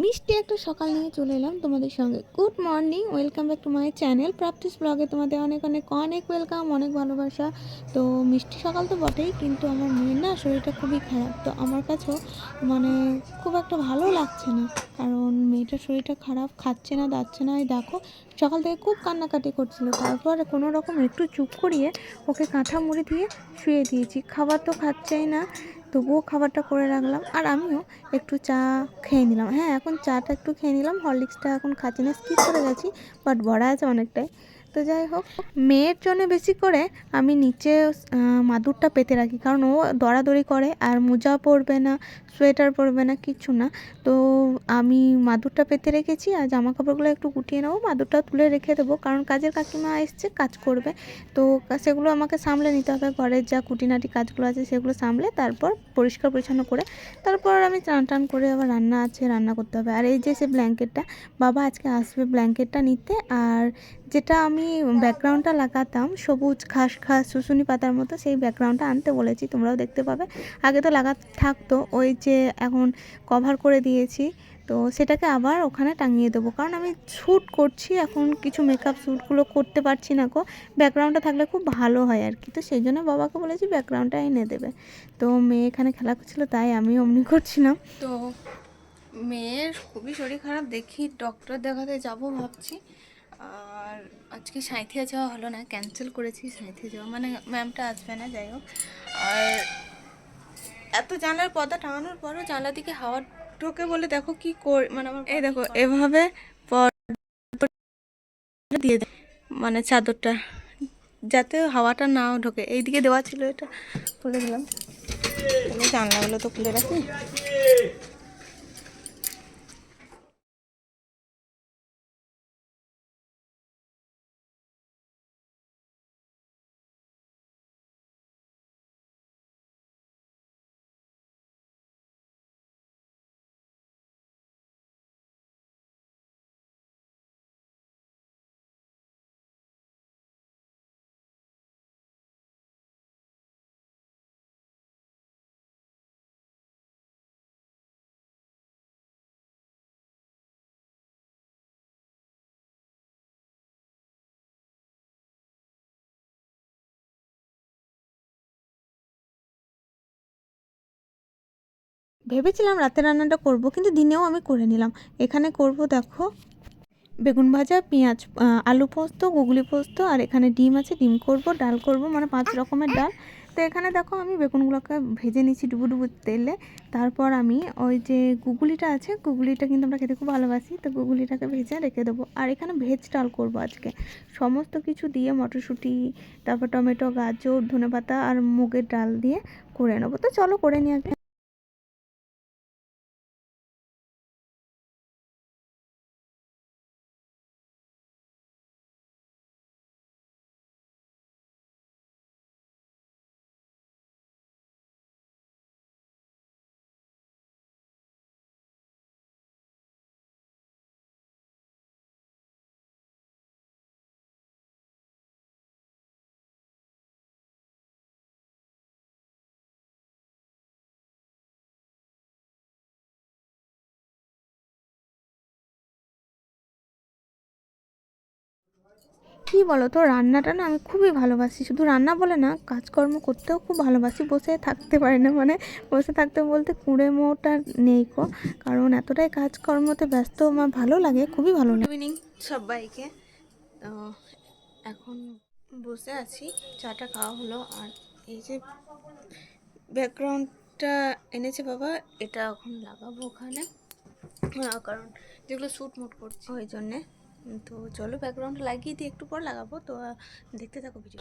মিষ্টি একটা সকাল নিয়ে চলে এলাম তোমাদের সঙ্গে। Good morning welcome back to my channel practice ব্লগে তোমাদের অনেক অনেক অনেক ওয়েলকাম অনেক ভালোবাসা। তো মিষ্টি সকাল তো বটেই, কিন্তু আমার মেয়ের না শরীরটা খুবই খারাপ। তো আমার কাছেও মানে খুব একটা ভালো লাগছে না। কারণ মেয়েটার শরীরটা খারাপ, খাচ্ছে না, দাচ্ছে না। এই দেখো, সকাল থেকে খুব কান্নাকাটি করছিল। তারপর কোনো রকম একটু চুপ করিয়ে ওকে কাঁথা মুড়ি দিয়ে শুয়ে দিয়েছি। খাবার তো খাচ্ছেই না। তবুও খাবারটা করে রাখলাম। আর আমিও একটু চা খেয়ে নিলাম। হ্যাঁ এখন চাটা একটু খেয়ে নিলাম। হরলিক্সটা এখন খাচ্ছি না, স্কিপ করে গেছি বাট বড়া আছে অনেকটাই। তো যাই হোক, মেয়ের জন্য বেশি করে আমি নিচে মাদুরটা পেতে রাখি। কারণ ও দৌড়াদৌড়ি করে আর মোজা পরবে না, সোয়েটার পরবে না কিচ্ছু না। তো আমি মাদুরটা পেতে রেখেছি আর জামা কাপড়গুলো একটু গুটিয়ে নেব, মাদুরটা তুলে রেখে দেবো। কারণ কাজের কাকিমা এসছে, কাজ করবে। তো সেগুলো আমাকে সামলে নিতে হবে। ঘরের যা কুটিনাটি কাজগুলো আছে সেগুলো সামলে তারপর পরিষ্কার পরিচ্ছন্ন করে তারপর আমি চান টান করে আবার রান্না আছে, রান্না করতে হবে। আর এই যে সে ব্ল্যাঙ্কেটটা, বাবা আজকে আসবে ব্ল্যাঙ্কেটটা নিতে। আর যেটা আমি ব্যাকগ্রাউন্ডটা লাগাতাম, সবুজ ঘাস ঘাস, শুশুনি পাতার মতো সেই ব্যাকগ্রাউন্ডটা আনতে বলেছি, তোমরাও দেখতে পাবে। আগে তো লাগা থাকতো, ওই যে এখন কভার করে দিয়েছি, তো সেটাকে আবার ওখানে টাঙিয়ে দেবো। কারণ আমি শ্যুট করছি, এখন কিছু মেকআপ শ্যুটগুলো করতে পারছি না গো। ব্যাকগ্রাউন্ডটা থাকলে খুব ভালো হয় আর কি। তো সেই জন্য বাবাকে বলেছি ব্যাকগ্রাউন্ডটা এনে দেবে। তো মেয়ে এখানে খেলা করছিল, তাই আমি অমনি করছিলাম। তো মেয়ের খুবই শরীর খারাপ, দেখি ডক্টর দেখাতে যাব ভাবছি। আর আজকে সাঁথিয়া যাওয়া হলো না ক্যান্সেল করেছি সাঁথিয়া যাওয়া। মানে ম্যামটা আসবে না যাই হোক। আর এত জানলার পর্দা টাঙানোর পরও জানলা দিকে হাওয়া ঢোকে বলে দেখো কি কর মানে আমার এই দেখো এভাবে দিয়ে দেয় মানে চাদরটা যাতে হাওয়াটা না ঢোকে। এইদিকে দেওয়া ছিল এটা খুলে দিলাম। জানলাগুলো তো খুলে রাখি। ভেবেছিলাম রাতে রান্নাটা করব, কিন্তু দিনেও আমি করে নিলাম। এখানে করব, দেখো, বেগুন ভাজা, পেঁয়াজ আলু পোস্ত, গুগলি পোস্ত, আর এখানে ডিম আছে, ডিম করব, ডাল করব মানে পাঁচ রকমের ডাল। তো এখানে দেখো, আমি বেগুনগুলোকে ভেজে নিচ্ছি ডুবু ডুবু তেলে। তারপর আমি ওই যে গুগলিটা আছে, গুগলিটা কিন্তু আমরা খেতে খুব ভালোবাসি, তো গুগলিটাকে ভেজে রেখে দেবো। আর এখানে ভেজ ডাল করব আজকে। সমস্ত কিছু দিয়ে মটরশুঁটি, তারপর টমেটো, গাজর, ধনেপাতা, আর মুগের ডাল দিয়ে করে নেব। তো চলো করে নিই আগে। কি বলো তো রান্নাটা না আমি খুবই ভালোবাসি। শুধু রান্না বলে না, কাজকর্ম করতেও খুব ভালোবাসি। বসে থাকতে পারি না মানে বসে থাকতে বলতে কুঁড়ে মোটা নেই কো। কারণ এতটাই কাজকর্মতে ব্যস্ত, আমার ভালো লাগে, খুবই ভালো লাগে। সবাইকে। এখন বসে আছি, চাটা খাওয়া হলো। আর এই যে ব্যাকগ্রাউন্ডটা এনেছে বাবা, এটা এখন লাগাবো ওখানে। কারণ যেগুলো শ্যুট মুট করছি। ওই জন্যে। তো চলো ব্যাকগ্রাউন্ড লাগিয়ে দিয়ে একটু পর লাগাবো। তো দেখতে থাকো ভিডিও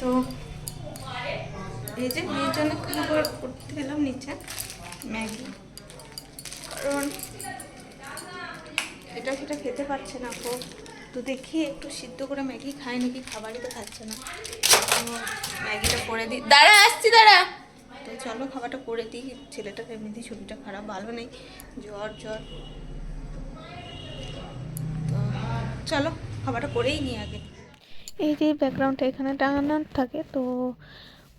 তো, এই যে মেয়ের জন্য খাবার করতে গেলাম নিচে? ম্যাগি। কারণ এটা সেটা খেতে পারছে না খুব তো দেখি একটু সিদ্ধ করে ম্যাগি খায় নাকি খাবারই তো খাচ্ছে না। ম্যাগিটা করে দিই দাঁড়া, আসছি, দাঁড়া। তো চলো খাবারটা করে দিই। ছেলেটার এমনিতেই শরীরটা খারাপ, ভালো নেই। জ্বর জ্বর তো চলো, খাবারটা করেই নিই আগে। এই যে ব্যাকগ্রাউন্ডটা এখানে টাঙানো থাকে, তো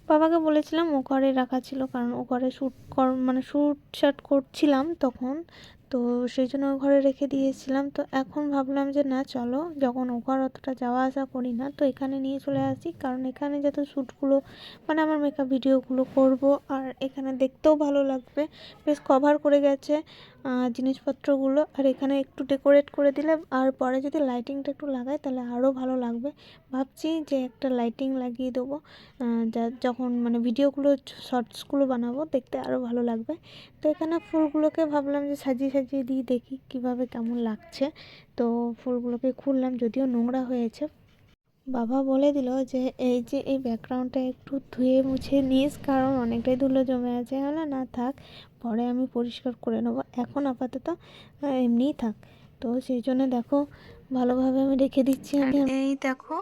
বাবাকে বলেছিলাম ও ঘরে রাখা ছিল, কারণ ও ঘরে শ্যুট কর মানে শ্যুট শাট করছিলাম তখন। তো সেই জন্য ঘরে রেখে দিয়েছিলাম। তো এখন ভাবলাম যে না, চলো যখন ও ঘর অতটা যাওয়া আসা করি না, তো এখানে নিয়ে চলে আসি। কারণ এখানে যত শ্যুটগুলো মানে আমার মেকআপ ভিডিওগুলো করব, আর এখানে দেখতেও ভালো লাগবে। বেশ কভার করে গেছে জিনিসপত্রগুলো। আর এখানে একটু ডেকোরেট করে দিলে আর পরে যদি লাইটিংটা একটু লাগাই, তাহলে আরও ভালো লাগবে। ভাবছি যে একটা লাইটিং লাগিয়ে দেবো। যা, যখন মানে ভিডিওগুলো শর্টসগুলো বানাবো, দেখতে আরও ভালো লাগবে। তো এখানে ফুলগুলোকে ভাবলাম যে সাজিয়ে সাজিয়ে দিয়ে দেখি কীভাবে কেমন লাগছে তো ফুলগুলোকে খুললাম যদিও নোংরা হয়েছে। বাবা বলে দিল যে এই যে এই ব্যাকগ্রাউন্ডটা একটু ধুয়ে মুছে নিস কারণ অনেকটাই ধুলো জমে আছে। হলো না থাক পরে আমি পরিষ্কার করে নেব। এখন আপাতত এমনিই থাক। তো সেই জন্য দেখো ভালোভাবে আমি রেখে দিচ্ছি আমি। এই দেখো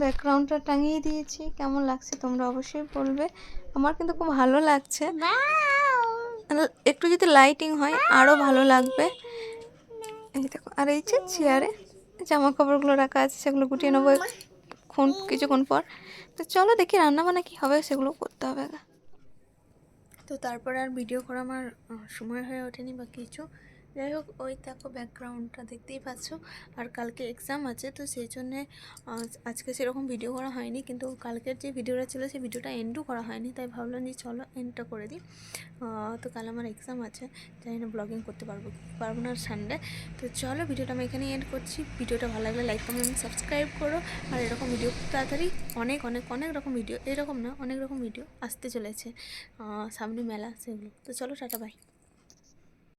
ব্যাকগ্রাউন্ডটা টাঙিয়ে দিয়েছি। কেমন লাগছে তোমরা অবশ্যই বলবে। আমার কিন্তু খুব ভালো লাগছে। একটু যদি লাইটিং হয় আরও ভালো লাগবে। এই দেখো, আর এই যে চেয়ারে জামা কাপড়গুলো রাখা আছে, সেগুলো গুটিয়ে নেব খুন, কিছুক্ষণ পর। তো চলো দেখি রান্না বান্না কী হবে, সেগুলো করতে হবে। তো তারপরে আর ভিডিও করা আমার সময় হয়ে ওঠেনি বা কিছু। যাই হোক ওই দেখো ব্যাকগ্রাউন্ডটা দেখতেই পাচ্ছ। আর কালকে এক্সাম আছে, তো সেই জন্যে আজকে সেরকম ভিডিও করা হয়নি। কিন্তু কালকের যে ভিডিওটা ছিল, সেই ভিডিওটা এন্ডও করা হয়নি। তাই ভাবলাম যে চলো এন্ডটা করে দিই। তো কাল আমার এক্সাম আছে। জানি না ব্লগিং করতে পারব পারব না সানডে তো চলো ভিডিওটা আমি এখানে এন্ড করছি। ভিডিওটা ভালো লাগলে লাইক কমেন্ট সাবস্ক্রাইব করো। আর এরকম ভিডিও খুব তাড়াতাড়ি অনেক অনেক অনেক রকম ভিডিও এরকম না, অনেক রকম ভিডিও আসতে চলেছে। সামনে মেলা, সেগুলো। তো চলো, টাটা বাই